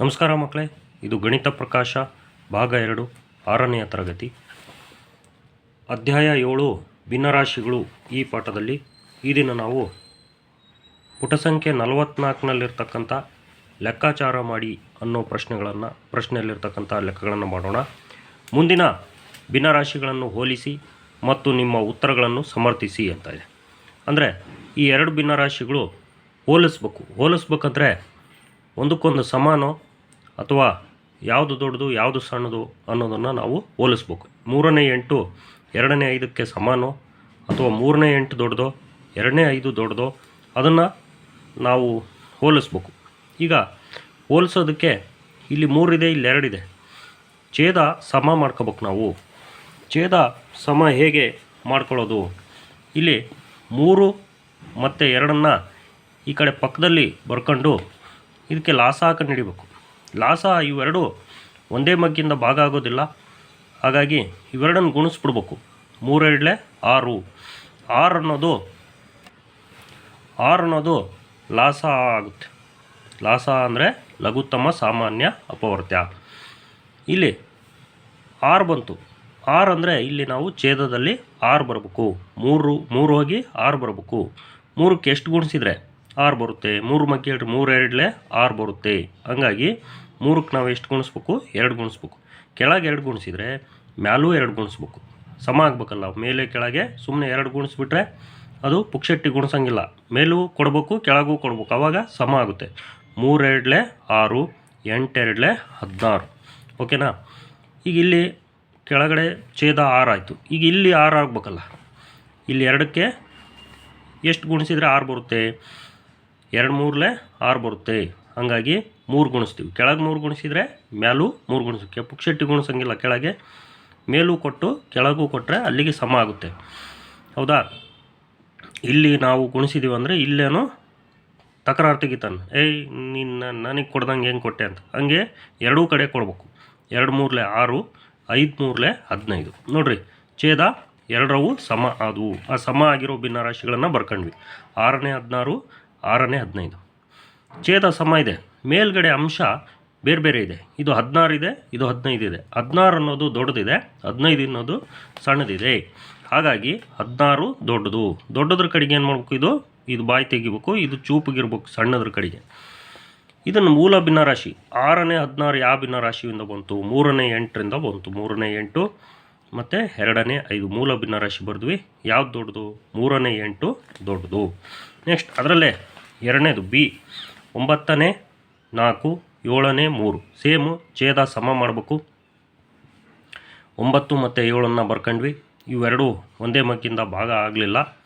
ನಮಸ್ಕಾರ ಮಕ್ಕಳೇ, ಇದು ಗಣಿತ ಪ್ರಕಾಶ, ಭಾಗ ಎರಡು, ಆರನೆಯ ತರಗತಿ. ಅಧ್ಯಾಯ ಏಳು, ಭಿನ್ನರಾಶಿಗಳು ಈ ಪಾಠದಲ್ಲಿ. ಈ ದಿನ ನಾವು ಪುಟ ಸಂಖ್ಯೆ ನಲವತ್ನಾಲ್ಕನಲ್ಲಿರ್ತಕ್ಕಂಥ ಲೆಕ್ಕಾಚಾರ ಮಾಡಿ ಅನ್ನೋ ಪ್ರಶ್ನೆಗಳನ್ನು, ಪ್ರಶ್ನೆಯಲ್ಲಿರ್ತಕ್ಕಂಥ ಲೆಕ್ಕಗಳನ್ನು ಮಾಡೋಣ. ಮುಂದಿನ ಭಿನ್ನರಾಶಿಗಳನ್ನು ಹೋಲಿಸಿ ಮತ್ತು ನಿಮ್ಮ ಉತ್ತರಗಳನ್ನು ಸಮರ್ಥಿಸಿ ಅಂತ ಇದೆ. ಅಂದರೆ ಈ ಎರಡು ಭಿನ್ನರಾಶಿಗಳು ಹೋಲಿಸ್ಬೇಕು. ಹೋಲಿಸ್ಬೇಕಂದ್ರೆ ಒಂದಕ್ಕೊಂದು ಸಮಾನೋ ಅಥವಾ ಯಾವುದು ದೊಡ್ಡದು, ಯಾವುದು ಸಣ್ಣದು ಅನ್ನೋದನ್ನು ನಾವು ಹೋಲಿಸ್ಬೇಕು. ಮೂರನೇ ಎಂಟು ಎರಡನೇ ಐದಕ್ಕೆ ಸಮಾನೋ ಅಥವಾ ಮೂರನೇ ಎಂಟು ದೊಡ್ಡದೋ, ಎರಡನೇ ಐದು ದೊಡ್ಡದೋ, ಅದನ್ನು ನಾವು ಹೋಲಿಸ್ಬೇಕು. ಈಗ ಹೋಲಿಸೋದಕ್ಕೆ ಇಲ್ಲಿ ಮೂರಿದೆ, ಇಲ್ಲಿ ಎರಡಿದೆ. ಛೇದ ಸಮ ಮಾಡ್ಕೋಬೇಕು ನಾವು. ಛೇದ ಸಮ ಹೇಗೆ ಮಾಡ್ಕೊಳ್ಳೋದು? ಇಲ್ಲಿ ಮೂರು ಮತ್ತು ಎರಡನ್ನು ಈ ಕಡೆ ಪಕ್ಕದಲ್ಲಿ ಬರ್ಕೊಂಡು ಇದಕ್ಕೆ ಲಾಸ ಹಾಕೊಂಡು ಹಿಡಿಬೇಕು ಲಾಸ ಇವೆರಡು ಒಂದೇ ಮಗ್ಗಿಂದ ಭಾಗ ಆಗೋದಿಲ್ಲ ಹಾಗಾಗಿ ಇವೆರಡನ್ನು ಗುಣಿಸ್ಬಿಡ್ಬೇಕು. ಮೂರೆರಡಲೆ ಆರು. ಆರು ಅನ್ನೋದು ಆರು ಅನ್ನೋದು ಲಾಸ ಆಗುತ್ತೆ. ಲಾಸ ಅಂದರೆ ಲಘುತ್ತಮ ಸಾಮಾನ್ಯ ಅಪವರ್ತ್ಯ. ಇಲ್ಲಿ ಆರು ಬಂತು. ಆರು ಅಂದರೆ ಇಲ್ಲಿ ನಾವು ಛೇದದಲ್ಲಿ ಆರು ಬರಬೇಕು. ಮೂರು ಮೂರು ಹೋಗಿ ಆರು ಬರಬೇಕು. ಮೂರಕ್ಕೆ ಎಷ್ಟು ಗುಣಿಸಿದ್ರೆ? ಆರು ಬರುತ್ತೆ. ಮೂರು ಮಗ್ಗಿ ಹೇಳ್ರಿ, ಮೂರು ಎರಡಲೆ ಆರು ಬರುತ್ತೆ. ಹಂಗಾಗಿ ಮೂರಕ್ಕೆ ನಾವು ಎಷ್ಟು ಗುಣಿಸ್ಬೇಕು? ಎರಡು ಗುಣಿಸ್ಬೇಕು. ಕೆಳಗೆ ಎರಡು ಗುಣಿಸಿದರೆ ಮ್ಯಾಲೂ ಎರಡು ಗುಣಿಸ್ಬೇಕು. ಸಮ ಆಗ್ಬೇಕಲ್ಲ ಮೇಲೆ ಕೆಳಗೆ ಸುಮ್ಮನೆ ಎರಡು ಗುಣಿಸ್ಬಿಟ್ರೆ ಅದು ಪುಕ್ಷೆಟ್ಟಿ ಗುಣಿಸಂಗಿಲ್ಲ. ಮೇಲೂ ಕೊಡಬೇಕು, ಕೆಳಗೂ ಕೊಡ್ಬೇಕು. ಆವಾಗ ಸಮ ಆಗುತ್ತೆ. ಮೂರೆರಡಲೆ ಆರು ಎಂಟೆರಡಲೆ ಹದಿನಾರು. ಓಕೆನಾ? ಈಗ ಇಲ್ಲಿ ಕೆಳಗಡೆ ಛೇದ ಆರು ಆಯಿತು. ಈಗ ಇಲ್ಲಿ ಆರು ಆಗ್ಬೇಕಲ್ಲ. ಇಲ್ಲಿ ಎರಡಕ್ಕೆ ಎಷ್ಟು ಗುಣಿಸಿದರೆ ಆರು ಬರುತ್ತೆ? ಎರಡು ಮೂರಲೆ ಆರು ಬರುತ್ತೆ. ಹಾಗಾಗಿ ಮೂರು ಗುಣಿಸ್ತೀವಿ. ಕೆಳಗೆ ಮೂರು ಗುಣಿಸಿದರೆ ಮೇಲೂ ಮೂರು ಗುಣಿಸ್ತೀವಿ ಪುಕ್ಷೆಟ್ಟಿ ಗುಣಿಸಂಗಿಲ್ಲ ಕೆಳಗೆ. ಮೇಲೂ ಕೊಟ್ಟು ಕೆಳಗೂ ಕೊಟ್ಟರೆ ಅಲ್ಲಿಗೆ ಸಮ ಆಗುತ್ತೆ. ಹೌದಾ? ಇಲ್ಲಿ ನಾವು ಗುಣಿಸಿದೀವಿ ಅಂದರೆ ಇಲ್ಲೇನು ತಕರಾರು ತೆಗಿತಾನೆ. ಏಯ್, ನಿನ್ನ ನನಗೆ ಕೊಡ್ದಂಗೆ ಹೆಂಗೆ ಕೊಟ್ಟೆ ಅಂತ. ಹಂಗೆ ಎರಡೂ ಕಡೆ ಕೊಡಬೇಕು. ಎರಡು ಮೂರಲೆ ಆರು, ಐದು ಮೂರಲೆ ಹದಿನೈದು. ನೋಡ್ರಿ, ಛೇದ ಎರಡರವು ಸಮ ಆದವು. ಆ ಸಮ ಆಗಿರೋ ಭಿನ್ನರಾಶಿಗಳನ್ನು ಬರ್ಕೊಂಡ್ವಿ. ಆರನೇ ಹದಿನಾರು ಆರನೇ, ಹದಿನೈದು. ಛೇದ ಸಮ ಇದೆ. ಮೇಲ್ಗಡೆ ಅಂಶ ಬೇರೆ ಬೇರೆ ಇದೆ. ಇದು ಹದಿನಾರು ಇದೆ, ಇದು ಹದಿನೈದು ಇದೆ. ಹದಿನಾರು ಅನ್ನೋದು ದೊಡ್ಡದಿದೆ, ಹದಿನೈದು ಅನ್ನೋದು ಸಣ್ಣದಿದೆ. ಹಾಗಾಗಿ ಹದಿನಾರು ದೊಡ್ಡದು. ದೊಡ್ಡದ್ರ ಕಡೆಗೆ ಏನು ಮಾಡಬೇಕು ಇದು? ಇದು ಬಾಯಿ ತೆಗಿಬೇಕು, ಇದು ಚೂಪಿಗಿರ್ಬೇಕು ಸಣ್ಣದ್ರ ಕಡೆಗೆ. ಇದನ್ನು ಮೂಲ ಭಿನ್ನರಾಶಿ. ಆರನೇ, ಹದಿನಾರು ಯಾವ ಭಿನ್ನರಾಶಿಯಿಂದ ಬಂತು? ಮೂರನೇ, ಎಂಟರಿಂದ ಬಂತು. ಮೂರನೇ, ಎಂಟು, ಮತ್ತು ಎರಡನೇ, ಐದು. ಮೂಲ ಭಿನ್ನರಾಶಿ ಬರೆದ್ವಿ. ಯಾವ್ದು ದೊಡ್ಡದು? ಮೂರನೇ, ಎಂಟು ದೊಡ್ಡದು. ನೆಕ್ಸ್ಟ್ ಅದರಲ್ಲೇ ಎರಡನೇದು ಬಿ, ಒಂಬತ್ತನೇ, ನಾಲ್ಕು, ಏಳನೇ, ಮೂರು. ಸೇಮು ಛೇದ ಸಮ ಮಾಡಬೇಕು. ಒಂಬತ್ತು ಮತ್ತು ಏಳನ್ನು ಬರ್ಕೊಂಡ್ವಿ. ಇವೆರಡು ಒಂದೇ ಮಕ್ಕಿಂದ ಭಾಗ ಆಗಲಿಲ್ಲ.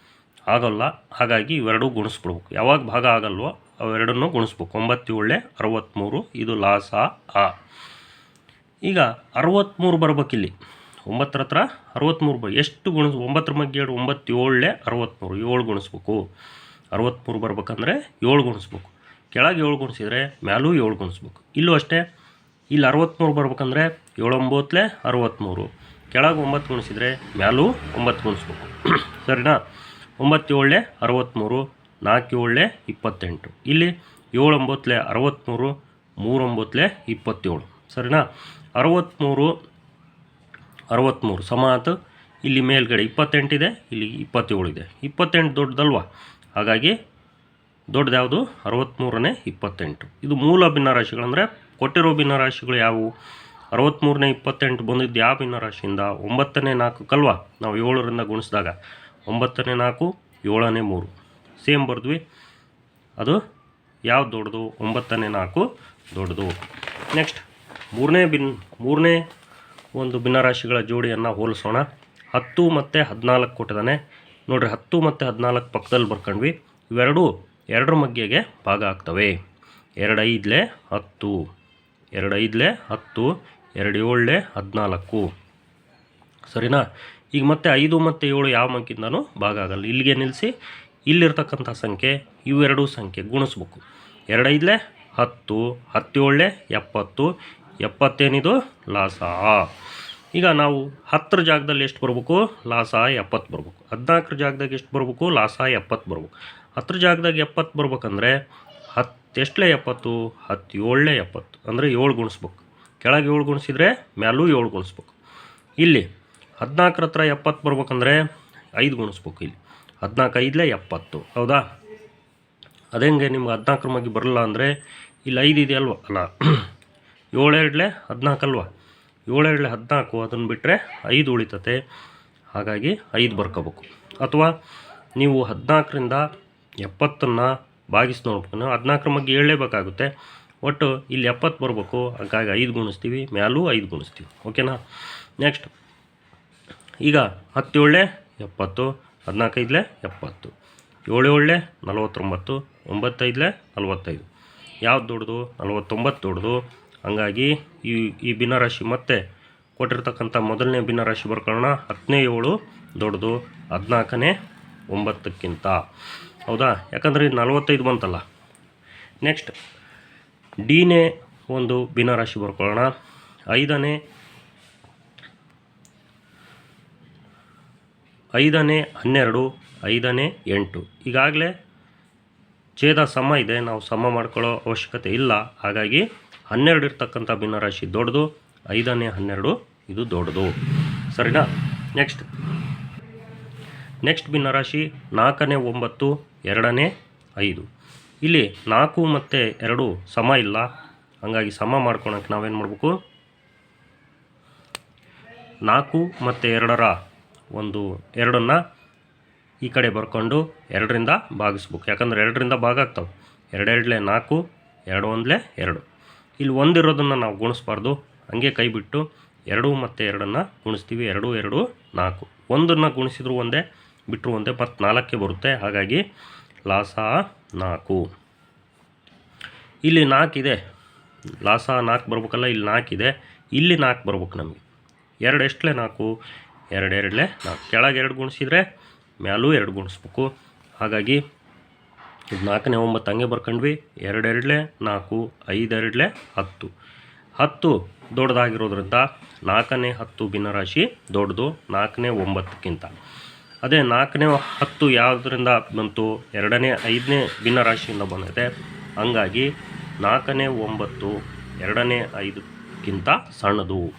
ಆಗೋಲ್ಲ. ಹಾಗಾಗಿ ಇವೆರಡೂ ಗುಣಿಸ್ಬಿಡ್ಬೇಕು. ಯಾವಾಗ ಭಾಗ ಆಗಲ್ವೋ ಅವೆರಡನ್ನೂ ಗುಣಿಸ್ಬೇಕು. ಒಂಬತ್ತೇಳೇ ಅರವತ್ತ್ಮೂರು ಇದು ಲಾಸ, ಆ. ಈಗ ಅರವತ್ತ್ಮೂರು ಬರ್ಬೇಕಿಲ್ಲಿ. ಒಂಬತ್ತರ ಹತ್ರ ಅರವತ್ತ್ಮೂರು ಎಷ್ಟು ಗುಣಿಸ್ ಒಂಬತ್ತರ ಮಗ್ಗೆ ಎರಡು ಒಂಬತ್ತೇಳೇ ಅರವತ್ತ್ಮೂರು ಏಳು ಗುಣಿಸ್ಬೇಕು. ಅರವತ್ತ್ಮೂರು ಬರ್ಬೇಕಂದ್ರೆ ಏಳು ಗುಣಿಸ್ಬೇಕು ಕೆಳಗೆ ಏಳು ಗುಣಿಸಿದರೆ ಮ್ಯಾಲೂ ಏಳು ಗುಣಿಸ್ಬೇಕು ಇಲ್ಲೂ ಅಷ್ಟೇ, ಇಲ್ಲಿ ಅರವತ್ತ್ಮೂರು ಬರ್ಬೇಕಂದ್ರೆ ಏಳೊಂಬತ್ತಲೇ ಅರವತ್ತ್ಮೂರು ಕೆಳಗೆ ಒಂಬತ್ತು ಗುಣಿಸಿದರೆ ಮ್ಯಾಲೂ ಒಂಬತ್ತು ಗುಣಿಸ್ಬೇಕು ಸರಿನಾ? ಒಂಬತ್ತೇಳೆ ಅರವತ್ತ್ಮೂರು ನಾಲ್ಕು ಇಪ್ಪತ್ತೆಂಟು. ಇಲ್ಲಿ ಏಳೊಂಬತ್ತಲೆ ಅರವತ್ತ್ಮೂರು ಮೂರೊಂಬತ್ತಲೆ ಇಪ್ಪತ್ತೇಳು. ಸರಿನಾ? ಅರವತ್ತ್ಮೂರು ಅರವತ್ತ್ಮೂರು ಸಮ ಆಯ್ತು ಇಲ್ಲಿ ಮೇಲ್ಗಡೆ ಇಪ್ಪತ್ತೆಂಟಿದೆ, ಇಲ್ಲಿ ಇಪ್ಪತ್ತೇಳು ಇದೆ. ಇಪ್ಪತ್ತೆಂಟು ದೊಡ್ಡದಲ್ವಾ? ಹಾಗಾಗಿ ದೊಡ್ಡದು ಯಾವುದು? ಅರವತ್ತ್ಮೂರನೇ ಇಪ್ಪತ್ತೆಂಟು. ಇದು ಮೂಲ ಭಿನ್ನರಾಶಿಗಳಂದರೆ ಕೊಟ್ಟಿರೋ ಭಿನ್ನರಾಶಿಗಳು ಯಾವುವು? ಅರವತ್ತ್ಮೂರನೇ ಇಪ್ಪತ್ತೆಂಟು ಬಂದಿದ್ದು ಯಾವ ಭಿನ್ನರಾಶಿಯಿಂದ? ಒಂಬತ್ತನೇ ನಾಲ್ಕು ಕಲ್ವಾ? ನಾವು ಏಳರಿಂದ ಗುಣಿಸಿದಾಗ ಒಂಬತ್ತನೇ ನಾಲ್ಕು, ಏಳನೇ ಮೂರು. ಸೇಮ್ ಬರೆದ್ವಿ. ಅದು ಯಾವ್ದು ದೊಡ್ಡದು? ಒಂಬತ್ತನೇ ನಾಲ್ಕು ದೊಡ್ಡದು. ನೆಕ್ಸ್ಟ್ ಮೂರನೇ ಭಿನ್, ಮೂರನೇ ಒಂದು ಭಿನ್ನರಾಶಿಗಳ ಜೋಡಿಯನ್ನು ಹೋಲಿಸೋಣ. ಹತ್ತು ಮತ್ತು ಹದಿನಾಲ್ಕು ಕೊಟ್ಟಿದ್ದಾನೆ. ನೋಡಿರಿ ಹತ್ತು ಮತ್ತು ಹದಿನಾಲ್ಕು ಪಕ್ಕದಲ್ಲಿ ಬರ್ಕೊಂಡ್ವಿ. ಇವೆರಡೂ ಎರಡರ ಮಗ್ಗೆಗೆ ಭಾಗ ಆಗ್ತವೆ. ಎರಡು ಐದಲೆ ಹತ್ತು. ಎರಡು ಐದಲೆ ಹತ್ತು. ಎರಡು ಏಳಲೆ ಹದಿನಾಲ್ಕು. ಸರಿನಾ? ಈಗ ಮತ್ತೆ ಐದು ಮತ್ತು ಏಳು ಯಾವ ಮಗ್ಗಿಂದನೂ ಭಾಗ ಆಗಲ್ಲ. ಇಲ್ಲಿಗೆ ನಿಲ್ಲಿಸಿ ಇಲ್ಲಿರ್ತಕ್ಕಂಥ ಸಂಖ್ಯೆ, ಇವೆರಡೂ ಸಂಖ್ಯೆ ಗುಣಿಸ್ಬೇಕು. ಎರಡು ಐದಲೆ ಹತ್ತು ಹತ್ತೇಳಲೆ ಎಪ್ಪತ್ತು. ಎಪ್ಪತ್ತೇನಿದು ಲಾಸ? ಈಗ ನಾವು ಹತ್ತರ ಜಾಗದಲ್ಲಿ ಎಷ್ಟು ಬರಬೇಕು? ಲಾಸ ಎಪ್ಪತ್ತು ಬರಬೇಕು. ಹದಿನಾಲ್ಕರ ಜಾಗದಾಗ ಎಷ್ಟು ಬರಬೇಕು? ಲಾಸ ಎಪ್ಪತ್ತು ಬರ್ಬೇಕು. ಹತ್ತರ ಜಾಗದಾಗ ಎಪ್ಪತ್ತು ಬರ್ಬೇಕಂದ್ರೆ ಹತ್ತು ಎಷ್ಟಲೇ ಎಪ್ಪತ್ತು? ಹತ್ತು ಏಳನೇ ಎಪ್ಪತ್ತು. ಅಂದರೆ ಏಳು ಗುಣಿಸ್ಬೇಕು. ಕೆಳಗೆ ಏಳು ಗುಣಿಸಿದರೆ ಮ್ಯಾಲೂ ಏಳು ಗುಣಿಸ್ಬೇಕು. ಇಲ್ಲಿ ಹದಿನಾಲ್ಕರ ಹತ್ರ ಎಪ್ಪತ್ತು ಬರ್ಬೇಕಂದ್ರೆ ಐದು ಗುಣಿಸ್ಬೇಕು ಇಲ್ಲಿ. ಹದಿನಾಲ್ಕು ಐದಲೇ ಎಪ್ಪತ್ತು. ಹೌದಾ? ಅದೇಂಗೆ ನಿಮ್ಗೆ ಹದಿನಾಲ್ಕರ ಮಗಿ ಬರಲ್ಲ ಅಂದರೆ ಇಲ್ಲಿ ಐದು ಇದೆ ಅಲ್ವ ಅಲ್ಲ ಏಳೆರಡಲೆ ಹದಿನಾಲ್ಕು ಅಲ್ವಾ ಏಳೆರಡಲೆ ಹದಿನಾಲ್ಕು ಅದನ್ನು ಬಿಟ್ಟರೆ ಐದು ಉಳಿತತೆ. ಹಾಗಾಗಿ ಐದು ಬರ್ಕೋಬೇಕು. ಅಥವಾ ನೀವು ಹದಿನಾಲ್ಕರಿಂದ ಎಪ್ಪತ್ತನ್ನು ಭಾಗಿಸಿ ನೋಡ್ಬೇಕು. ಹದಿನಾಲ್ಕರ ಬಗ್ಗೆ ಹೇಳಲೇಬೇಕಾಗುತ್ತೆ ಒಟ್ಟು ಇಲ್ಲಿ ಎಪ್ಪತ್ತು ಬರಬೇಕು. ಹಾಗಾಗಿ ಐದು ಗುಣಿಸ್ತೀವಿ. ಮ್ಯಾಲೂ ಐದು ಗುಣಿಸ್ತೀವಿ. ಓಕೆನಾ? ನೆಕ್ಸ್ಟ್. ಈಗ ಹತ್ತೇಳಲೆ ಎಪ್ಪತ್ತು, ಹದಿನಾಲ್ಕೈದಲೆ ಎಪ್ಪತ್ತು. ಏಳು ಏಳೆ ನಲವತ್ತೊಂಬತ್ತು, ಒಂಬತ್ತೈದಲೆ ನಲವತ್ತೈದು. ಯಾವ್ದು ದೊಡ್ಡದು? ನಲವತ್ತೊಂಬತ್ತು ದೊಡ್ಡದು. ಹಂಗಾಗಿ ಈ ಈ ಭಿನ್ನರಾಶಿ ಮತ್ತೆ ಕೊಟ್ಟಿರ್ತಕ್ಕಂಥ ಮೊದಲನೇ ಭಿನ್ನರಾಶಿ ಬರ್ಕೊಳ್ಳೋಣ ಹತ್ತನೇ ಏಳು ದೊಡ್ಡದು ಹದಿನಾಲ್ಕನೇ ಒಂಬತ್ತಕ್ಕಿಂತ. ಹೌದಾ? ಯಾಕಂದರೆ ಇದು ನಲವತ್ತೈದು ಬಂತಲ್ಲ. ನೆಕ್ಸ್ಟ್ ಡಿನೇ ಒಂದು ಭಿನ್ನರಾಶಿ ಬರ್ಕೊಳ್ಳೋಣ ಐದನೇ ಐದನೇ ಹನ್ನೆರಡು, ಐದನೇ ಎಂಟು. ಈಗಾಗಲೇ ಛೇದ ಸಮ ಇದೆ. ನಾವು ಸಮ ಮಾಡ್ಕೊಳ್ಳೋ ಅವಶ್ಯಕತೆ ಇಲ್ಲ. ಹಾಗಾಗಿ ಹನ್ನೆರಡು ಇರ್ತಕ್ಕಂಥ ಭಿನ್ನರಾಶಿ ದೊಡ್ಡದು, ಐದನೇ ಹನ್ನೆರಡು ಇದು ದೊಡ್ಡದು. ಸರಿನಾ? ನೆಕ್ಸ್ಟ್ ನೆಕ್ಸ್ಟ್ ಭಿನ್ನರಾಶಿ ನಾಲ್ಕನೇ ಒಂಬತ್ತು, ಎರಡನೇ ಐದು. ಇಲ್ಲಿ ನಾಲ್ಕು ಮತ್ತು ಎರಡು ಸಮ ಇಲ್ಲ. ಹಾಗಾಗಿ ಸಮ ಮಾಡ್ಕೊಳಕ್ಕೆ ನಾವೇನು ಮಾಡಬೇಕು? ನಾಲ್ಕು ಮತ್ತು ಎರಡರ ಒಂದು ಎರಡನ್ನು ಈ ಕಡೆ ಬರ್ಕೊಂಡು ಎರಡರಿಂದ ಭಾಗಿಸ್ಬೇಕು. ಯಾಕಂದ್ರೆ ಎರಡರಿಂದ ಭಾಗ ಆಗ್ತಾವೆ. ಎರಡೆರಡಲೆ ನಾಲ್ಕು, ಎರಡು ಒಂದಲೇ ಎರಡು. ಇಲ್ಲಿ ಒಂದಿರೋದನ್ನು ನಾವು ಗುಣಿಸ್ಬಾರ್ದು. ಹಂಗೆ ಕೈ ಬಿಟ್ಟು ಎರಡು ಮತ್ತು ಎರಡನ್ನು ಗುಣಿಸ್ತೀವಿ. ಎರಡು ಎರಡು, ನಾಲ್ಕು. ಒಂದನ್ನು ಗುಣಿಸಿದ್ರು ಒಂದೇ ಬಿಟ್ಟರು ಒಂದೇ ಮತ್ತು ನಾಲ್ಕೇ ಬರುತ್ತೆ. ಹಾಗಾಗಿ ಲಾಸ ನಾಲ್ಕು. ಇಲ್ಲಿ ನಾಲ್ಕಿದೆ ಲಾಸ ನಾಲ್ಕು ಬರ್ಬೇಕಲ್ಲ, ಇಲ್ಲಿ ನಾಲ್ಕಿದೆ ಇಲ್ಲಿ ನಾಲ್ಕು ಬರ್ಬೇಕು ನಮಗೆ. ಎರಡು ಎಷ್ಟಲೇ ನಾಲ್ಕು? ಎರಡು, ಎರಡಲೇ ನಾಲ್ಕು. ಕೆಳಗೆ ಎರಡು ಗುಣಿಸಿದ್ರೆ ಮ್ಯಾಲೂ ಎರಡು ಗುಣಿಸ್ಬೇಕು. ಹಾಗಾಗಿ ಇದು ನಾಲ್ಕನೇ ಒಂಬತ್ತು ಹಂಗೆ ಬರ್ಕೊಂಡ್ವಿ. ಎರಡೆರಡಲೆ ನಾಲ್ಕು ಐದು ಎರಡಲೇ ಹತ್ತು. ಹತ್ತು ದೊಡ್ಡದಾಗಿರೋದ್ರಿಂದ ನಾಲ್ಕನೇ ಹತ್ತು ಭಿನ್ನರಾಶಿ ದೊಡ್ಡದು ನಾಲ್ಕನೇ ಒಂಬತ್ತಕ್ಕಿಂತ. ಅದೇ ನಾಲ್ಕನೇ ಹತ್ತು ಯಾವುದರಿಂದ ಬಂತು? ಎರಡನೇ, ಐದನೇ ಭಿನ್ನರಾಶಿಯಿಂದ ಬಂದಿದೆ. ಹಂಗಾಗಿ ನಾಲ್ಕನೇ ಒಂಬತ್ತು, ಎರಡನೇ ಐದಕ್ಕಿಂತ ಸಣ್ಣದು.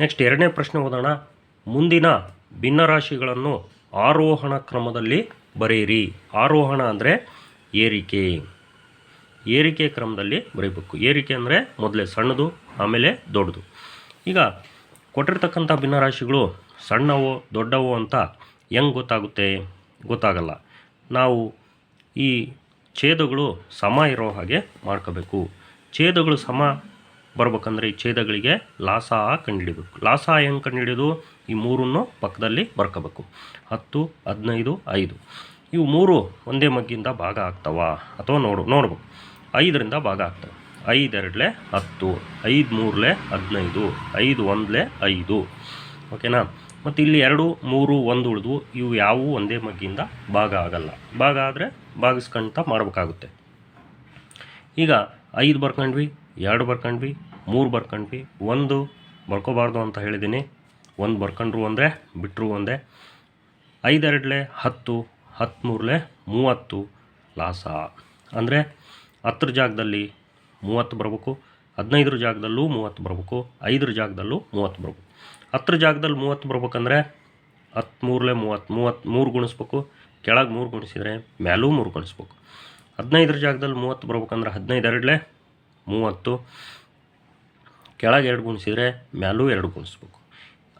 ನೆಕ್ಸ್ಟ್ ಎರಡನೇ ಪ್ರಶ್ನೆ ಓದೋಣ. ಮುಂದಿನ ಭಿನ್ನರಾಶಿಗಳನ್ನು ಆರೋಹಣ ಕ್ರಮದಲ್ಲಿ ಬರೆಯಿರಿ. ಆರೋಹಣ ಅಂದರೆ ಏರಿಕೆ. ಏರಿಕೆ ಕ್ರಮದಲ್ಲಿ ಬರೀಬೇಕು. ಏರಿಕೆ ಅಂದರೆ ಮೊದಲೇ ಸಣ್ಣದು, ಆಮೇಲೆ ದೊಡ್ಡದು. ಈಗ ಕೊಟ್ಟಿರ್ತಕ್ಕಂಥ ಭಿನ್ನರಾಶಿಗಳು ಸಣ್ಣವೋ, ದೊಡ್ಡವೋ ಅಂತ ಹೆಂಗೆ ಗೊತ್ತಾಗುತ್ತೆ? ಗೊತ್ತಾಗಲ್ಲ. ನಾವು ಈ ಛೇದಗಳು ಸಮ ಇರೋ ಹಾಗೆ ಮಾಡ್ಕೋಬೇಕು. ಛೇದಗಳು ಸಮ ಬರ್ಬೇಕಂದ್ರೆ ಈ ಛೇದಗಳಿಗೆ ಲಾಸ ಕಂಡುಹಿಡಿಬೇಕು. ಲಾಸ ಹೆಂಗೆ ಕಂಡುಹಿಡಿಯೋದು? ಈ ಮೂರನ್ನು ಪಕ್ಕದಲ್ಲಿ ಬರ್ಕೋಬೇಕು. ಹತ್ತು, ಹದಿನೈದು, ಐದು. ಇವು ಮೂರು ಒಂದೇ ಮಗ್ಗಿಂದ ಭಾಗ ಆಗ್ತಾವ? ಅಥವಾ ನೋಡು, ನೋಡ್ಬೇಕು. ಐದರಿಂದ ಭಾಗ ಆಗ್ತವೆ. ಐದು ಎರಡಲೆ ಹತ್ತು, ಐದು ಮೂರಲೆ ಹದಿನೈದು, ಐದು ಒಂದಲೆ ಐದು. ಓಕೆನಾ? ಮತ್ತು ಇಲ್ಲಿ ಎರಡು, ಮೂರು, ಒಂದು ಉಳಿದು ಇವು ಯಾವುವು ಒಂದೇ ಮಗ್ಗಿಂದ ಭಾಗ ಆಗಲ್ಲ. ಭಾಗ ಆದರೆ ಭಾಗಿಸ್ಕೊಂತ ಮಾಡಬೇಕಾಗುತ್ತೆ. ಈಗ ಐದು ಬರ್ಕೊಂಡ್ವಿ, ಎರಡು ಬರ್ಕೊಂಡ್ವಿ, ಮೂರು ಬರ್ಕೊಂಡ್ವಿ, ಒಂದು ಬರ್ಕೋಬಾರ್ದು ಅಂತ ಹೇಳಿದ್ದೀನಿ. ಒಂದು ಬರ್ಕೊಂಡ್ರು ಒಂದೇ ಬಿಟ್ಟರು ಒಂದೇ. ಐದೆರಡಲೆ ಹತ್ತು ಹತ್ತುಮೂರಲೆ ಮೂವತ್ತು ಲಾಸ. ಅಂದರೆ ಹತ್ತರ ಜಾಗದಲ್ಲಿ ಮೂವತ್ತು ಬರಬೇಕು, ಹದಿನೈದರ ಜಾಗದಲ್ಲೂ ಮೂವತ್ತು ಬರಬೇಕು, ಐದರ ಜಾಗದಲ್ಲೂ ಮೂವತ್ತು ಬರಬೇಕು. ಹತ್ತರ ಜಾಗದಲ್ಲಿ ಮೂವತ್ತು ಬರ್ಬೇಕಂದ್ರೆ ಹತ್ತ್ಮೂರಲೆ ಮೂವತ್ತು ಮೂವತ್ತು ಮೂರು ಗುಣಿಸ್ಬೇಕು, ಕೆಳಗೆ ಮೂರು ಗುಣಿಸಿದರೆ ಮ್ಯಾಲೂ ಮೂರು ಗುಣಿಸ್ಬೇಕು. ಹದಿನೈದರ ಜಾಗದಲ್ಲಿ ಮೂವತ್ತು ಬರ್ಬೇಕಂದ್ರೆ ಹದಿನೈದು ಎರಡಲೆ ಮೂವತ್ತು, ಕೆಳಗೆ ಎರಡು ಗುಣಿಸಿದರೆ ಮ್ಯಾಲೂ ಎರಡು ಗುಣಿಸ್ಬೇಕು.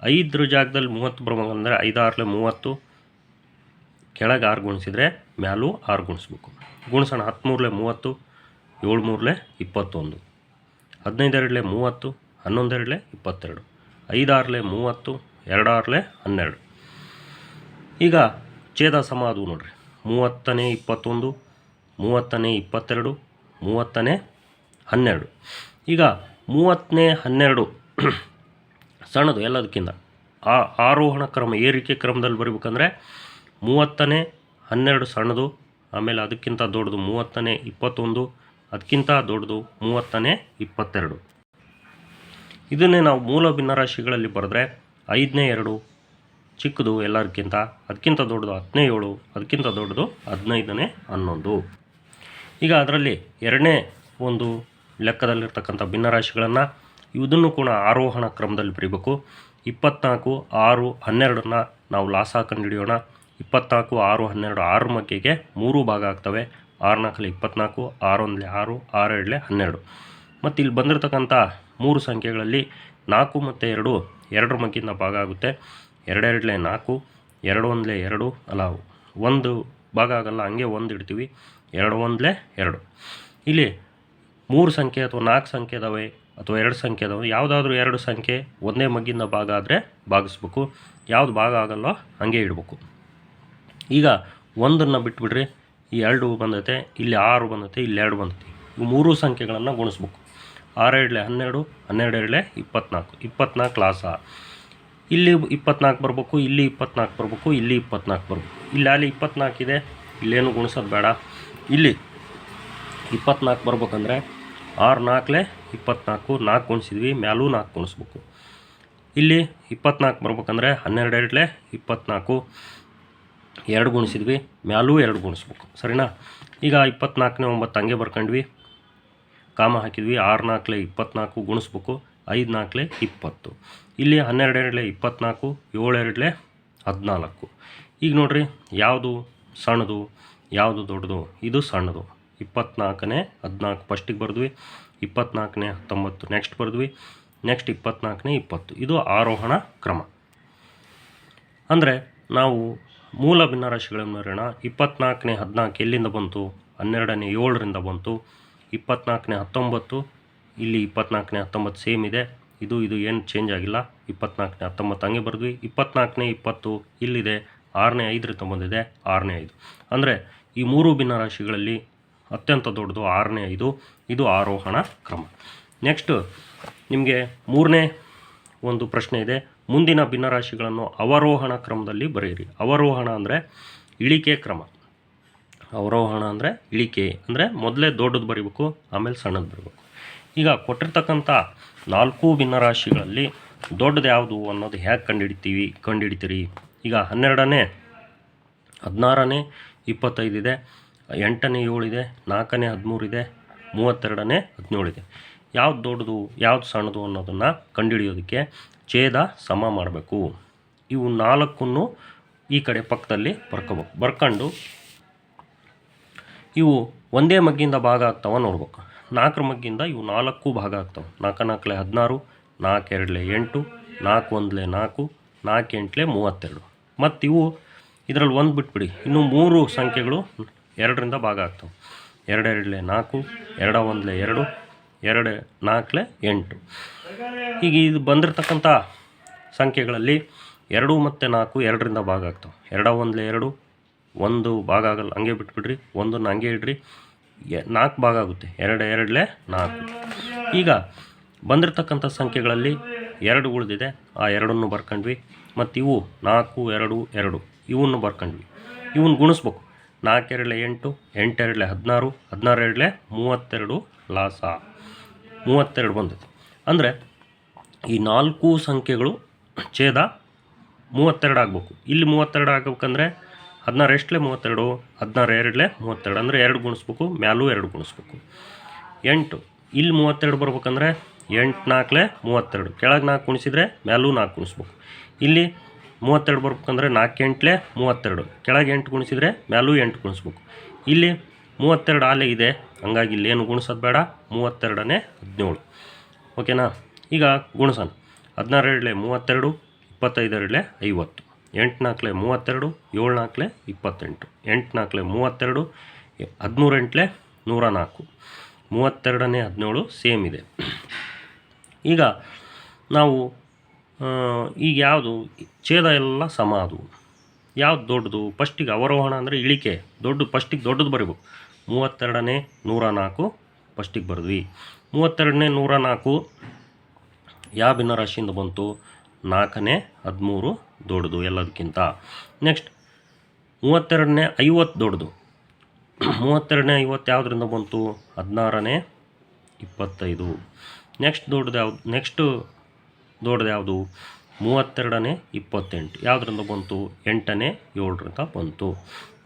ಐದರ ಜಾಗದಲ್ಲಿ ಮೂವತ್ತು ಬರ್ಬೇಕಂದ್ರೆ ಐದಾರಲೆ ಮೂವತ್ತು, ಕೆಳಗೆ ಆರು ಗುಣಿಸಿದರೆ ಮ್ಯಾಲೂ ಆರು ಗುಣಿಸ್ಬೇಕು. ಗುಣಿಸೋಣ ಹತ್ತ್ಮೂರಲೆ ಮೂವತ್ತು ಏಳು ಮೂರಲೆ ಇಪ್ಪತ್ತೊಂದು. ಹದಿನೈದೆರಡಲೆ ಮೂವತ್ತು, ಹನ್ನೊಂದೆರಡಲೆ ಇಪ್ಪತ್ತೆರಡು. ಐದಾರಲೆ ಮೂವತ್ತು, ಎರಡಾರಲೆ ಹನ್ನೆರಡು. ಈಗ ಛೇದ ಸಮ ಅದು ನೋಡ್ರಿ. ಮೂವತ್ತನೇ ಇಪ್ಪತ್ತೊಂದು, ಮೂವತ್ತನೇ ಇಪ್ಪತ್ತೆರಡು, ಮೂವತ್ತನೇ ಹನ್ನೆರಡು. ಈಗ ಮೂವತ್ತನೇ ಹನ್ನೆರಡು ಸಣ್ಣದು ಎಲ್ಲದಕ್ಕಿಂತ. ಆ ಆರೋಹಣ ಕ್ರಮ ಏರಿಕೆ ಕ್ರಮದಲ್ಲಿ ಬರಬೇಕಂದ್ರೆ ಮೂವತ್ತನೇ ಹನ್ನೆರಡು ಸಣ್ಣದು, ಆಮೇಲೆ ಅದಕ್ಕಿಂತ ದೊಡ್ಡದು ಮೂವತ್ತನೇ ಇಪ್ಪತ್ತೊಂದು, ಅದಕ್ಕಿಂತ ದೊಡ್ಡದು ಮೂವತ್ತನೇ ಇಪ್ಪತ್ತೆರಡು. ಇದನ್ನೇ ನಾವು ಮೂಲ ಭಿನ್ನರಾಶಿಗಳಲ್ಲಿ ಬರೆದ್ರೆ ಐದನೇ ಎರಡು, ಚಿಕ್ಕದು ಎಲ್ಲರಿಗಿಂತ ಅದಕ್ಕಿಂತ ದೊಡ್ಡದು ಹತ್ತನೇ ಏಳು, ಅದಕ್ಕಿಂತ ದೊಡ್ಡದು ಹದಿನೈದನೇ ಹನ್ನೊಂದು. ಈಗ ಅದರಲ್ಲಿ ಎರಡನೇ ಒಂದು ಲೆಕ್ಕದಲ್ಲಿರ್ತಕ್ಕಂಥ ಭಿನ್ನರಾಶಿಗಳನ್ನು ಇದನ್ನು ಕೂಡ ಆರೋಹಣ ಕ್ರಮದಲ್ಲಿ ಬರೀಬೇಕು. ಇಪ್ಪತ್ನಾಲ್ಕು ಆರು ಹನ್ನೆರಡನ್ನ ನಾವು ಲಾಸ್ ಹಾಕೊಂಡು ಕಂಡುಹಿಡಿಯೋಣ ಇಪ್ಪತ್ನಾಲ್ಕು ಆರು ಹನ್ನೆರಡು ಆರು ಮಗ್ಗೆಗೆ ಮೂರು ಭಾಗ ಆಗ್ತವೆ. ಆರು ನಾಲ್ಕಲೆ ಇಪ್ಪತ್ನಾಲ್ಕು ಆರು ಒಂದಲೆ ಆರು ಆರು ಎರಡಲೇ ಹನ್ನೆರಡು. ಮತ್ತು ಇಲ್ಲಿ ಬಂದಿರತಕ್ಕಂಥ ಮೂರು ಸಂಖ್ಯೆಗಳಲ್ಲಿ ನಾಲ್ಕು ಮತ್ತು ಎರಡು ಎರಡರ ಮಗ್ಗಿಂದ ಭಾಗ ಆಗುತ್ತೆ. ಎರಡೆರಡಲೆ ನಾಲ್ಕು ಎರಡು ಒಂದಲೆ ಎರಡು ಅಲ್ಲ ಒಂದು ಭಾಗ ಆಗಲ್ಲ, ಹಂಗೆ ಒಂದು ಇಡ್ತೀವಿ. ಎರಡು ಒಂದಲೆ ಎರಡು. ಇಲ್ಲಿ ಮೂರು ಸಂಖ್ಯೆ ಅಥವಾ ನಾಲ್ಕು ಸಂಖ್ಯೆ ಇದಾವೆ. ಅಥವಾ ಎರಡು ಸಂಖ್ಯೆ ಅದಾವೆ. ಯಾವುದಾದ್ರೂ ಎರಡು ಸಂಖ್ಯೆ ಒಂದೇ ಮಗ್ಗಿನ ಭಾಗ ಆದರೆ ಭಾಗಿಸ್ಬೇಕು. ಯಾವುದು ಭಾಗ ಆಗಲ್ಲೋ ಹಾಗೆ ಇಡಬೇಕು. ಈಗ ಒಂದನ್ನು ಬಿಟ್ಬಿಡ್ರಿ. ಈ ಎರಡು ಬಂದೈತೆ, ಇಲ್ಲಿ ಆರು ಬಂದೈತೆ, ಇಲ್ಲಿ ಎರಡು ಬಂದೈತೆ. ಇವು ಮೂರು ಸಂಖ್ಯೆಗಳನ್ನು ಗುಣಿಸ್ಬೇಕು. ಆರು ಎರಡಲೆ ಹನ್ನೆರಡು ಹನ್ನೆರಡು ಎರಡಲೆ ಇಪ್ಪತ್ನಾಲ್ಕು. ಇಪ್ಪತ್ನಾಲ್ಕು ಲಾಸ. ಇಲ್ಲಿ ಇಪ್ಪತ್ನಾಲ್ಕು ಬರಬೇಕು, ಇಲ್ಲಿ ಇಪ್ಪತ್ನಾಲ್ಕು ಬರಬೇಕು, ಇಲ್ಲಿ ಇಪ್ಪತ್ನಾಲ್ಕು ಬರಬೇಕು. ಇಲ್ಲಿ ಅಲ್ಲಿ ಇಪ್ಪತ್ನಾಲ್ಕು ಇದೆ, ಇಲ್ಲೇನು ಗುಣಿಸೋದು ಬೇಡ. ಇಲ್ಲಿ ಇಪ್ಪತ್ನಾಲ್ಕು ಬರ್ಬೇಕಂದ್ರೆ ಆರು ನಾಲ್ಕಲೆ ಇಪ್ಪತ್ನಾಲ್ಕು, ನಾಲ್ಕು ಗುಣಿಸಿದ್ವಿ ಮ್ಯಾಲೂ ನಾಲ್ಕು ಗುಣಿಸ್ಬೇಕು ಇಲ್ಲಿ ಇಪ್ಪತ್ನಾಲ್ಕು ಬರ್ಬೇಕಂದ್ರೆ ಹನ್ನೆರಡು ಎರಡಲೆ, ಇಪ್ಪತ್ನಾಲ್ಕು ಎರಡು ಗುಣಿಸಿದ್ವಿ ಮ್ಯಾಲೂ ಎರಡು ಗುಣಿಸ್ಬೇಕು ಸರಿನಾ? ಈಗ ಇಪ್ಪತ್ನಾಲ್ಕನೇ ಒಂಬತ್ತು ಹಂಗೆ ಬರ್ಕೊಂಡ್ವಿ. ಕಾಮ ಹಾಕಿದ್ವಿ ಆರು ನಾಲ್ಕಲೆ ಇಪ್ಪತ್ನಾಲ್ಕು ಗುಣಿಸ್ಬೇಕು ಐದು ನಾಲ್ಕಲೆ ಇಪ್ಪತ್ತು. ಇಲ್ಲಿ ಹನ್ನೆರಡು ಎರಡಲೆ ಇಪ್ಪತ್ನಾಲ್ಕು, ಏಳು ಎರಡಲೆ ಹದಿನಾಲ್ಕು. ಈಗ ನೋಡಿರಿ, ಯಾವುದು ಸಣ್ಣದು, ಯಾವುದು ದೊಡ್ಡದು? ಇದು ಸಣ್ಣದು. ಇಪ್ಪತ್ನಾಲ್ಕನೇ ಹದಿನಾಲ್ಕು ಫಸ್ಟಿಗೆ ಬರೆದ್ವಿ. ಇಪ್ಪತ್ನಾಲ್ಕನೇ ಹತ್ತೊಂಬತ್ತು. ನೆಕ್ಸ್ಟ್ ಬರೆದ್ವಿ. ನೆಕ್ಸ್ಟ್ ಇಪ್ಪತ್ನಾಲ್ಕನೇ ಇಪ್ಪತ್ತು. ಇದು ಆರೋಹಣ ಕ್ರಮ. ಅಂದರೆ ನಾವು ಮೂಲ ಭಿನ್ನರಾಶಿಗಳನ್ನು ನೋಡೋಣ. ಇಪ್ಪತ್ನಾಲ್ಕನೇ ಹದಿನಾಲ್ಕು ಎಲ್ಲಿಂದ ಬಂತು? ಹನ್ನೆರಡನೇ ಏಳರಿಂದ ಬಂತು. ಇಪ್ಪತ್ನಾಲ್ಕನೇ ಹತ್ತೊಂಬತ್ತು, ಇಲ್ಲಿ ಇಪ್ಪತ್ನಾಲ್ಕನೇ ಹತ್ತೊಂಬತ್ತು ಸೇಮ್ ಇದೆ. ಇದು ಇದು ಏನು ಚೇಂಜ್ ಆಗಿಲ್ಲ. ಇಪ್ಪತ್ನಾಲ್ಕನೇ ಹತ್ತೊಂಬತ್ತು ಹಂಗೆ ಬರೆದ್ವಿ. ಇಪ್ಪತ್ನಾಲ್ಕನೇ ಇಪ್ಪತ್ತು ಇಲ್ಲಿದೆ. ಆರನೇ ಐದರಿಂದ ಬಂದಿದೆ. ಆರನೇ ಐದು. ಅಂದರೆ ಈ ಮೂರು ಭಿನ್ನರಾಶಿಗಳಲ್ಲಿ ಅತ್ಯಂತ ದೊಡ್ಡದು ಆರನೇ ಐದು, ಇದು ಆರೋಹಣ ಕ್ರಮ. ನೆಕ್ಸ್ಟ್ ನಿಮಗೆ ಮೂರನೇ ಒಂದು ಪ್ರಶ್ನೆ ಇದೆ. ಮುಂದಿನ ಭಿನ್ನರಾಶಿಗಳನ್ನು ಅವರೋಹಣ ಕ್ರಮದಲ್ಲಿ ಬರೆಯಿರಿ. ಅವರೋಹಣ ಅಂದರೆ ಇಳಿಕೆ ಕ್ರಮ. ಅವರೋಹಣ ಅಂದರೆ ಇಳಿಕೆ ಅಂದರೆ ಮೊದಲೇ ದೊಡ್ಡದು ಬರಿಬೇಕು, ಆಮೇಲೆ ಸಣ್ಣದು ಬರಬೇಕು. ಈಗ ಕೊಟ್ಟಿರ್ತಕ್ಕಂಥ ನಾಲ್ಕು ಭಿನ್ನರಾಶಿಗಳಲ್ಲಿ ದೊಡ್ಡದು ಯಾವುದು ಅನ್ನೋದು ಹೇಗೆ ಕಂಡುಹಿಡಿತೀವಿ ಕಂಡುಹಿಡಿತೀರಿ ಈಗ ಹನ್ನೆರಡನೇ, ಹದಿನಾರನೇ ಇಪ್ಪತ್ತೈದಿದೆ ಎಂಟನೇ ಏಳಿದೆ, ನಾಲ್ಕನೇ ಹದಿಮೂರಿದೆ, ಮೂವತ್ತೆರಡನೇ ಹದಿನೇಳಿದೆ. ಯಾವ್ದು ದೊಡ್ಡದು, ಯಾವ್ದು ಸಣ್ಣದು ಅನ್ನೋದನ್ನು ಕಂಡುಹಿಡಿಯೋದಕ್ಕೆ ಛೇದ ಸಮ ಮಾಡಬೇಕು. ಇವು ನಾಲ್ಕನ್ನು ಈ ಕಡೆ ಪಕ್ಕದಲ್ಲಿ ಬರ್ಕೋಬೇಕು. ಬರ್ಕೊಂಡು ಇವು ಒಂದೇ ಮಗ್ಗಿಂದ ಭಾಗ ಆಗ್ತಾವ ನೋಡ್ಬೇಕು. ನಾಲ್ಕರ ಮಗ್ಗಿಂದ ಇವು ನಾಲ್ಕು ಭಾಗ ಆಗ್ತಾವೆ. ನಾಲ್ಕು ನಾಲ್ಕಲೆ ಹದಿನಾರು, ನಾಲ್ಕು ಎರಡಲೆ ಎಂಟು, ನಾಲ್ಕು ಒಂದಲೆ ನಾಲ್ಕು ನಾಲ್ಕು ಎಂಟಲೆ ಮೂವತ್ತೆರಡು. ಮತ್ತು ಇವು ಇದರಲ್ಲಿ ಒಂದು ಬಿಟ್ಬಿಡಿ. ಇನ್ನು ಮೂರು ಸಂಖ್ಯೆಗಳು ಎರಡರಿಂದ ಭಾಗ ಆಗ್ತವೆ. ಎರಡು ನಾಲ್ಕು, ಎರಡ ಒಂದಲೆ ಎರಡು ಎರಡು ನಾಲ್ಕಲೆ ಎಂಟು. ಈಗ ಇದು ಬಂದಿರತಕ್ಕಂಥ ಸಂಖ್ಯೆಗಳಲ್ಲಿ ಎರಡು ಮತ್ತು ನಾಲ್ಕು ಎರಡರಿಂದ ಭಾಗ ಆಗ್ತವೆ. ಎರಡ ಒಂದಲೆ ಎರಡು, ಒಂದು ಭಾಗ ಆಗಲ್ಲ. ಹಂಗೆ ಬಿಟ್ಬಿಡ್ರಿ, ಒಂದನ್ನು ಹಂಗೆ ಇಡ್ರಿ ನಾಲ್ಕು ಭಾಗ ಆಗುತ್ತೆ. ಎರಡು ಎರಡಲೆ ನಾಲ್ಕು. ಈಗ ಬಂದಿರತಕ್ಕಂಥ ಸಂಖ್ಯೆಗಳಲ್ಲಿ ಎರಡು ಉಳಿದಿದೆ. ಆ ಎರಡನ್ನು ಬರ್ಕೊಂಡ್ವಿ. ಮತ್ತು ಇವು ನಾಲ್ಕು, ಎರಡು ಎರಡು. ಇವನ್ನು ಬರ್ಕೊಂಡ್ವಿ. ಇವನ್ನ ಗುಣಿಸ್ಬೇಕು. ನಾಲ್ಕು ಎರಡಲೆ ಎಂಟು, ಎಂಟೆರಡಲೆ ಹದಿನಾರು, ಹದಿನಾರೆರಡಲೆ ಮೂವತ್ತೆರಡು ಲಾಸ. ಮೂವತ್ತೆರಡು ಬಂದಿದೆ ಅಂದರೆ ಈ ನಾಲ್ಕು ಸಂಖ್ಯೆಗಳು ಛೇದ ಮೂವತ್ತೆರಡು ಆಗಬೇಕು. ಇಲ್ಲಿ ಮೂವತ್ತೆರಡು ಆಗಬೇಕಂದ್ರೆ ಹದಿನಾರು ಎಷ್ಟಲೆ ಮೂವತ್ತೆರಡು? ಹದಿನಾರು ಎರಡಲೆ ಮೂವತ್ತೆರಡು. ಅಂದರೆ ಎರಡು ಗುಣಿಸ್ಬೇಕು, ಮ್ಯಾಲೂ ಎರಡು ಗುಣಿಸ್ಬೇಕು. ಎಂಟು. ಇಲ್ಲಿ ಮೂವತ್ತೆರಡು ಬರ್ಬೇಕಂದ್ರೆ ಎಂಟು ನಾಲ್ಕಲೆ ಮೂವತ್ತೆರಡು. ಕೆಳಗೆ ನಾಲ್ಕು ಗುಣಿಸಿದರೆ ಮ್ಯಾಲೂ ನಾಲ್ಕು ಗುಣಿಸ್ಬೇಕು. ಇಲ್ಲಿ ಮೂವತ್ತೆರಡು ಬರ್ಬೇಕಂದ್ರೆ ನಾಲ್ಕು ಎಂಟ್ಲೆ ಮೂವತ್ತೆರಡು. ಕೆಳಗೆ ಎಂಟು ಗುಣಿಸಿದ್ರೆ ಮ್ಯಾಲೂ ಎಂಟು ಗುಣಿಸ್ಬೇಕು. ಇಲ್ಲಿ ಮೂವತ್ತೆರಡು ಆಲೆ ಇದೆ. ಹಂಗಾಗಿ ಇಲ್ಲಿ ಏನು ಗುಣಿಸೋದು ಬೇಡ? ಮೂವತ್ತೆರಡನೇ ಹದಿನೇಳು. ಓಕೆನಾ? ಈಗ ಗುಣಿಸೋಣ. ಹದಿನಾರು ಎರಡಲೆ ಮೂವತ್ತೆರಡು ಇಪ್ಪತ್ತೈದರಲೆ ಐವತ್ತು. ಎಂಟು ನಾಲ್ಕಲೆ ಮೂವತ್ತೆರಡು ಏಳು ನಾಲ್ಕಲೆ ಇಪ್ಪತ್ತೆಂಟು. ಎಂಟು ನಾಲ್ಕಲೆ ಮೂವತ್ತೆರಡು ಹದಿಮೂರು ನೂರ ನಾಲ್ಕು ಮೂವತ್ತೆರಡನೇ ಹದಿನೇಳು ಸೇಮ್ ಇದೆ. ಈಗ ನಾವು ಈಗ ಯಾವುದು? ಛೇದ ಎಲ್ಲ ಸಮ ಅದು. ಯಾವ್ದು ದೊಡ್ಡದು? ಫಸ್ಟಿಗೆ ಅವರೋಹಣ ಅಂದರೆ ಇಳಿಕೆ. ದೊಡ್ಡ ಫಸ್ಟಿಗೆ ದೊಡ್ಡದು ಬರೀಬು ಮೂವತ್ತೆರಡನೇ ನೂರ ನಾಲ್ಕು ಫಸ್ಟಿಗೆ ಬರೆದ್ವಿ. ಮೂವತ್ತೆರಡನೇ ನೂರ ನಾಲ್ಕು ಯಾವ ಭಿನ್ನರಾಶಿಯಿಂದ ಬಂತು? ನಾಲ್ಕನೇ, ಹದಿಮೂರು ದೊಡ್ಡದು ಎಲ್ಲದಕ್ಕಿಂತ. ನೆಕ್ಸ್ಟ್ ಮೂವತ್ತೆರಡನೇ ಐವತ್ತು ದೊಡ್ಡದು. ಮೂವತ್ತೆರಡನೇ ಐವತ್ತು ಯಾವುದರಿಂದ ಬಂತು? ಹದಿನಾರನೇ ಇಪ್ಪತ್ತೈದು. ನೆಕ್ಸ್ಟ್ ದೊಡ್ಡದು ಯಾವ್ದು? ನೆಕ್ಸ್ಟು ದೊಡ್ಡದು ಯಾವುದು? ಮೂವತ್ತೆರಡನೇ ಇಪ್ಪತ್ತೆಂಟು. ಯಾವುದರಿಂದ ಬಂತು? ಎಂಟನೇ ಏಳರಿಂದ ಬಂತು.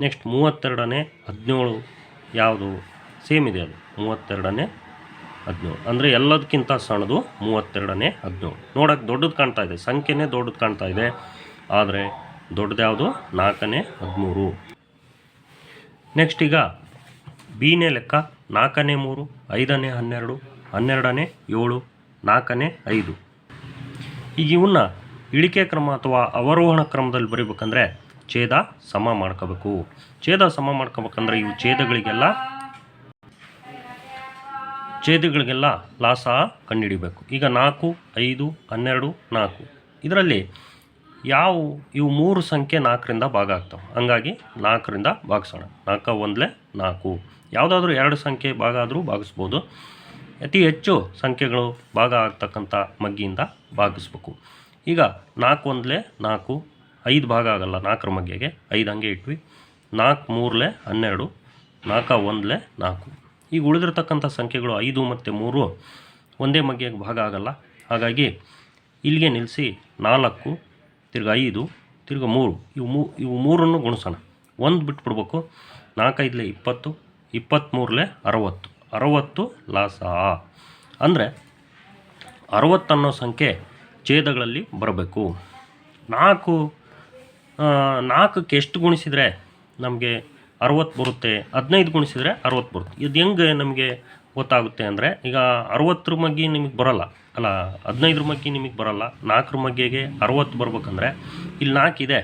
ನೆಕ್ಸ್ಟ್ ಮೂವತ್ತೆರಡನೇ ಹದಿನೇಳು ಯಾವುದು? ಸೇಮ್ ಇದೆ ಅದು. ಮೂವತ್ತೆರಡನೇ ಹದಿನೇಳು. ಅಂದರೆ ಎಲ್ಲದಕ್ಕಿಂತ ಸಣ್ಣದು ಮೂವತ್ತೆರಡನೇ ಹದಿನೇಳು. ನೋಡೋಕ್ಕೆ ದೊಡ್ಡದು ಕಾಣ್ತಾ ಇದೆ. ಸಂಖ್ಯೆನೇ ದೊಡ್ಡದು ಕಾಣ್ತಾ ಇದೆ. ಆದರೆ ದೊಡ್ಡದು ಯಾವುದು? ನಾಲ್ಕನೇ ಹದಿಮೂರು. ನೆಕ್ಸ್ಟ್ ಈಗ ಬಿನೇ ಲೆಕ್ಕ. ನಾಲ್ಕನೇ ಮೂರು, ಐದನೇ ಹನ್ನೆರಡು, ಹನ್ನೆರಡನೇ ಏಳು, ನಾಲ್ಕನೇ ಐದು. ಈಗ ಇವನ್ನ ಇಳಿಕೆ ಕ್ರಮ ಅಥವಾ ಅವರೋಹಣ ಕ್ರಮದಲ್ಲಿ ಬರೀಬೇಕಂದ್ರೆ ಛೇದ ಸಮ ಮಾಡ್ಕೋಬೇಕು. ಛೇದ ಸಮ ಮಾಡ್ಕೋಬೇಕಂದ್ರೆ ಇವು ಛೇದಗಳಿಗೆಲ್ಲ ಛೇದಗಳಿಗೆಲ್ಲ ಲಾಸ ಕಂಡುಹಿಡಿಬೇಕು. ಈಗ ನಾಲ್ಕು, ಐದು, ಹನ್ನೆರಡು, ನಾಲ್ಕು. ಇದರಲ್ಲಿ ಯಾವ ಇವು ಮೂರು ಸಂಖ್ಯೆ ನಾಲ್ಕರಿಂದ ಭಾಗ ಆಗ್ತವೆ. ಹಂಗಾಗಿ ನಾಲ್ಕರಿಂದ ಭಾಗಿಸೋಣ. ನಾಲ್ಕ ಒಂದಲೇ ನಾಲ್ಕು. ಯಾವುದಾದ್ರೂ ಎರಡು ಸಂಖ್ಯೆ ಭಾಗ ಆದರೂ ಭಾಗಿಸ್ಬೋದು. ಅತಿ ಹೆಚ್ಚು ಸಂಖ್ಯೆಗಳು ಭಾಗ ಆಗ್ತಕ್ಕಂಥ ಮಗ್ಗಿಯಿಂದ ಭಾಗಿಸ್ಬೇಕು. ಈಗ ನಾಲ್ಕು ಒಂದಲೇ ನಾಲ್ಕು, ಐದು ಭಾಗ ಆಗಲ್ಲ ನಾಲ್ಕರ ಮಗ್ಗೆಗೆ. ಐದು ಹಂಗೆ ಇಟ್ವಿ. ನಾಲ್ಕು ಮೂರಲೆ ಹನ್ನೆರಡು, ನಾಲ್ಕು ಒಂದಲೇ ನಾಲ್ಕು. ಈಗ ಉಳಿದಿರ್ತಕ್ಕಂಥ ಸಂಖ್ಯೆಗಳು ಐದು ಮತ್ತು ಮೂರು ಒಂದೇ ಮಗ್ಗೆಗೆ ಭಾಗ ಆಗಲ್ಲ. ಹಾಗಾಗಿ ಇಲ್ಲಿಗೆ ನಿಲ್ಲಿಸಿ ನಾಲ್ಕು, ತಿರ್ಗಿ ಐದು, ತಿರ್ಗಿ ಮೂರು. ಇವು ಮೂ, ಇವು ಮೂರನ್ನು ಗುಣಿಸೋಣ. ಒಂದು ಬಿಟ್ಬಿಡ್ಬೇಕು. ನಾಲ್ಕೈದಲೆ ಇಪ್ಪತ್ತು, ಇಪ್ಪತ್ತ್ಮೂರಲೆ ಅರವತ್ತು. ಅರವತ್ತು ಲಾಸ. ಅಂದರೆ ಅರವತ್ತನ್ನೋ ಸಂಖ್ಯೆ ಛೇದಗಳಲ್ಲಿ ಬರಬೇಕು. ನಾಲ್ಕು ನಾಲ್ಕಕ್ಕೆ ಎಷ್ಟು ಗುಣಿಸಿದರೆ ನಮಗೆ ಅರವತ್ತು ಬರುತ್ತೆ? ಹದಿನೈದು ಗುಣಿಸಿದರೆ ಅರವತ್ತು ಬರುತ್ತೆ. ಇದು ಹೆಂಗೆ ನಮಗೆ ಗೊತ್ತಾಗುತ್ತೆ ಅಂದರೆ, ಈಗ ಅರವತ್ತರ ಮಗ್ಗಿ ನಿಮಗೆ ಬರೋಲ್ಲ. ಅಲ್ಲ, ಹದಿನೈದರ ಮಗ್ಗಿ ನಿಮಗೆ ಬರೋಲ್ಲ. ನಾಲ್ಕರ ಮಗ್ಗೆಗೆ ಅರವತ್ತು ಬರ್ಬೇಕಂದ್ರೆ ಇಲ್ಲಿ ನಾಲ್ಕಿದೆ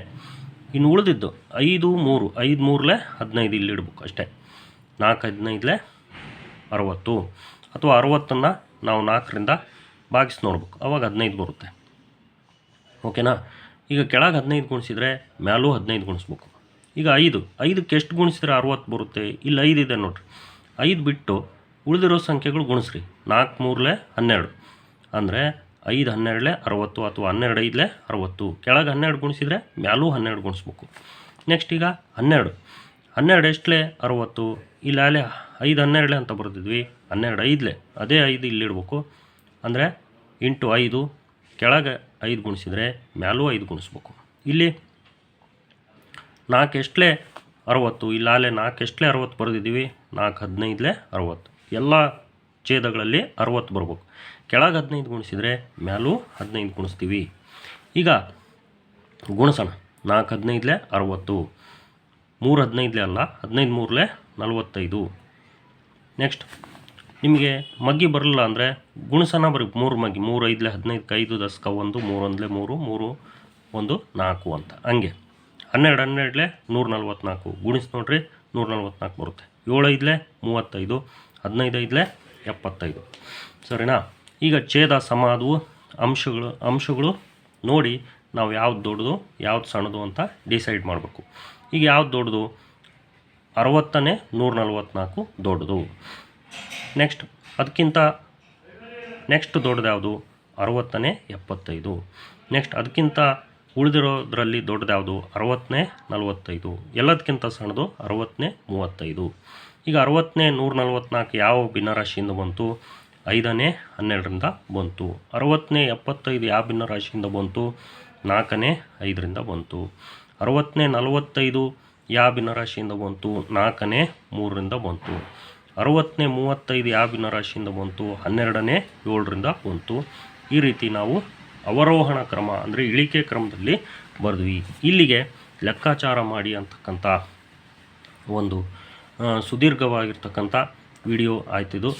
ಇನ್ನು ಉಳಿದಿದ್ದು ಐದು, ಮೂರು. ಐದು, ಮೂರಲೇ ಹದಿನೈದು ಇಲ್ಲಿ ಇಡ್ಬೇಕು ಅಷ್ಟೇ. ನಾಲ್ಕು, ಹದಿನೈದಲೆ ಅರವತ್ತು ಅಥವಾ ಅರವತ್ತನ್ನು ನಾವು ನಾಲ್ಕರಿಂದ ಭಾಗಿಸಿ ನೋಡ್ಬೇಕು. ಅವಾಗ ಹದಿನೈದು ಬರುತ್ತೆ. ಓಕೆನಾ? ಈಗ ಕೆಳಗೆ ಹದಿನೈದು ಗುಣಿಸಿದರೆ ಮ್ಯಾಲೂ ಹದಿನೈದು ಗುಣಿಸ್ಬೇಕು. ಈಗ ಐದು. ಐದಕ್ಕೆ ಎಷ್ಟು ಗುಣಿಸಿದ್ರೆ ಅರವತ್ತು ಬರುತ್ತೆ? ಇಲ್ಲಿ ಐದು ಇದೆ ನೋಡಿರಿ. ಐದು ಬಿಟ್ಟು ಉಳಿದಿರೋ ಸಂಖ್ಯೆಗಳು ಗುಣಿಸ್ರಿ. ನಾಲ್ಕು ಮೂರಲೆ ಹನ್ನೆರಡು. ಅಂದರೆ ಐದು ಹನ್ನೆರಡಲೆ ಅರವತ್ತು ಅಥವಾ ಹನ್ನೆರಡು ಐದಲೆ ಅರವತ್ತು. ಕೆಳಗೆ ಹನ್ನೆರಡು ಗುಣಿಸಿದರೆ ಮ್ಯಾಲೂ ಹನ್ನೆರಡು ಗುಣಿಸ್ಬೇಕು. ನೆಕ್ಸ್ಟ್ ಈಗ ಹನ್ನೆರಡು. ಹನ್ನೆರಡು ಎಷ್ಟಲೇ ಅರವತ್ತು. ಇಲ್ಲಿ ಅಲ್ಲೇ ಐದು ಹನ್ನೆರಡಲೆ ಅಂತ ಬರೆದಿದ್ವಿ. ಹನ್ನೆರಡು ಐದಲೆ. ಅದೇ ಐದು ಇಲ್ಲಿಡ್ಬೇಕು ಅಂದರೆ ಇಂಟು ಐದು, ಕೆಳಗೆ ಐದು ಗುಣಿಸಿದರೆ ಮ್ಯಾಲೂ ಐದು ಗುಣಿಸ್ಬೇಕು. ಇಲ್ಲಿ ನಾಲ್ಕು ಎಷ್ಟಲೇ ಅರವತ್ತು ಇಲ್ಲ ಅಲ್ಲೇ ನಾಲ್ಕು ಎಷ್ಟಲೇ ಅರವತ್ತು ಬರೆದಿದ್ದೀವಿ. ನಾಲ್ಕು ಹದಿನೈದಲೇ ಅರವತ್ತು. ಎಲ್ಲ ಛೇದಗಳಲ್ಲಿ ಅರವತ್ತು ಬರ್ಬೇಕು. ಕೆಳಗೆ ಹದಿನೈದು ಗುಣಿಸಿದರೆ ಮ್ಯಾಲೂ ಹದಿನೈದು ಗುಣಿಸ್ತೀವಿ. ಈಗ ಗುಣಿಸೋಣ. ನಾಲ್ಕು ಹದಿನೈದಲೇ ಅರವತ್ತು. ಮೂರು ಹದಿನೈದಲೇ ಅಲ್ಲ, ಹದಿನೈದು ಮೂರಲೇ ನಲವತ್ತೈದು. ನೆಕ್ಸ್ಟ್ ನಿಮಗೆ ಮಗ್ಗಿ ಬರಲಿಲ್ಲ ಅಂದರೆ ಗುಣಸನ ಬರೀ ಮೂರು ಮಗ್ಗಿ, ಮೂರು ಐದಲೇ ಹದಿನೈದು, ಐದು ದಸ್ಕ ಒಂದು, ಮೂರು ಒಂದಲೇ ಮೂರು ಮೂರು ಒಂದು ನಾಲ್ಕು ಅಂತ. ಹಂಗೆ. ಹನ್ನೆರಡು, ಹನ್ನೆರಡಲೆ ನೂರ ನಲ್ವತ್ನಾಲ್ಕು. ಗುಣಿಸಿ ನೋಡ್ರಿ, ನೂರ ನಲ್ವತ್ನಾಲ್ಕು ಬರುತ್ತೆ. ಏಳು ಐದಲೇ ಮೂವತ್ತೈದು, ಹದಿನೈದು ಐದಲೇ ಎಪ್ಪತ್ತೈದು. ಸರಿನಾ? ಈಗ ಛೇದ ಸಮ ಆದವು ಅಂಶಗಳು ಅಂಶಗಳು ನೋಡಿ ನಾವು ಯಾವ್ದು ದೊಡ್ಡದು, ಯಾವ್ದು ಸಣ್ಣದು ಅಂತ ಡಿಸೈಡ್ ಮಾಡಬೇಕು. ಈಗ ಯಾವ್ದು ದೊಡ್ಡದು? ಅರವತ್ತನೇ ನೂರ ನಲ್ವತ್ನಾಲ್ಕು ದೊಡ್ಡದು. ನೆಕ್ಸ್ಟ್ ಅದಕ್ಕಿಂತ ನೆಕ್ಸ್ಟ್ ದೊಡ್ಡದು ಯಾವುದು? ಅರವತ್ತನೇ ಎಪ್ಪತ್ತೈದು. ನೆಕ್ಸ್ಟ್ ಅದಕ್ಕಿಂತ ಉಳಿದಿರೋದ್ರಲ್ಲಿ ದೊಡ್ಡದು ಯಾವುದು? ಅರವತ್ತನೇ ನಲವತ್ತೈದು. ಎಲ್ಲದಕ್ಕಿಂತ ಸಣ್ಣದು ಅರವತ್ತನೇ ಮೂವತ್ತೈದು. ಈಗ ಅರವತ್ತನೇ ನೂರ ನಲ್ವತ್ನಾಲ್ಕು ಯಾವ ಭಿನ್ನರಾಶಿಯಿಂದ ಬಂತು? ಐದನೇ ಹನ್ನೆರಡರಿಂದ ಬಂತು. ಅರವತ್ತನೇ ಎಪ್ಪತ್ತೈದು ಯಾವ ಭಿನ್ನರಾಶಿಯಿಂದ ಬಂತು? ನಾಲ್ಕನೇ ಐದರಿಂದ ಬಂತು. ಅರವತ್ತನೇ ನಲವತ್ತೈದು ಯಾವ ರಾಶಿಯಿಂದ ಬಂತು, ನಾಲ್ಕನೇ ಮೂರರಿಂದ ಬಂತು. ಅರವತ್ತನೇ ಮೂವತ್ತೈದು ಯಾಬಿನ ರಾಶಿಯಿಂದ ಬಂತು, ಹನ್ನೆರಡನೇ ಏಳರಿಂದ ಬಂತು. ಈ ರೀತಿ ನಾವು ಅವರೋಹಣ ಕ್ರಮ, ಅಂದರೆ ಇಳಿಕೆ ಕ್ರಮದಲ್ಲಿ ಬರೆದ್ವಿ. ಇಲ್ಲಿಗೆ ಲೆಕ್ಕಾಚಾರ ಮಾಡಿ ಅಂತಕ್ಕಂಥ ಒಂದು ಸುದೀರ್ಘವಾಗಿರ್ತಕ್ಕಂಥ ವಿಡಿಯೋ ಆಯ್ತಿದು.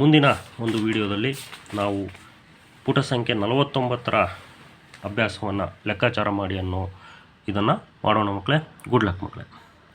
ಮುಂದಿನ ಒಂದು ವಿಡಿಯೋದಲ್ಲಿ ನಾವು ಪುಟ ಸಂಖ್ಯೆ ನಲವತ್ತೊಂಬತ್ತರ ಅಭ್ಯಾಸವನ್ನು ಲೆಕ್ಕಾಚಾರ ಮಾಡಿ ಅನ್ನೋ ಇದನ್ನು ಮಾಡೋಣ ಮಕ್ಕಳೇ. ಗುಡ್ ಲಕ್ ಮಕ್ಕಳೇ.